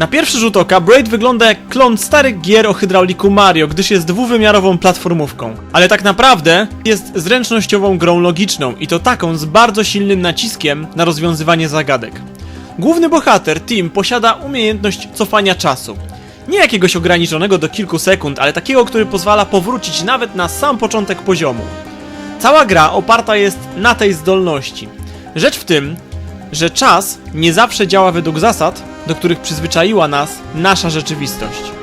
Na pierwszy rzut oka Braid wygląda jak klon starych gier o hydrauliku Mario, gdyż jest dwuwymiarową platformówką. Ale tak naprawdę jest zręcznościową grą logiczną i to taką z bardzo silnym naciskiem na rozwiązywanie zagadek. Główny bohater, Tim, posiada umiejętność cofania czasu. Nie jakiegoś ograniczonego do kilku sekund, ale takiego, który pozwala powrócić nawet na sam początek poziomu. Cała gra oparta jest na tej zdolności. Rzecz w tym, że czas nie zawsze działa według zasad, do których przyzwyczaiła nas nasza rzeczywistość.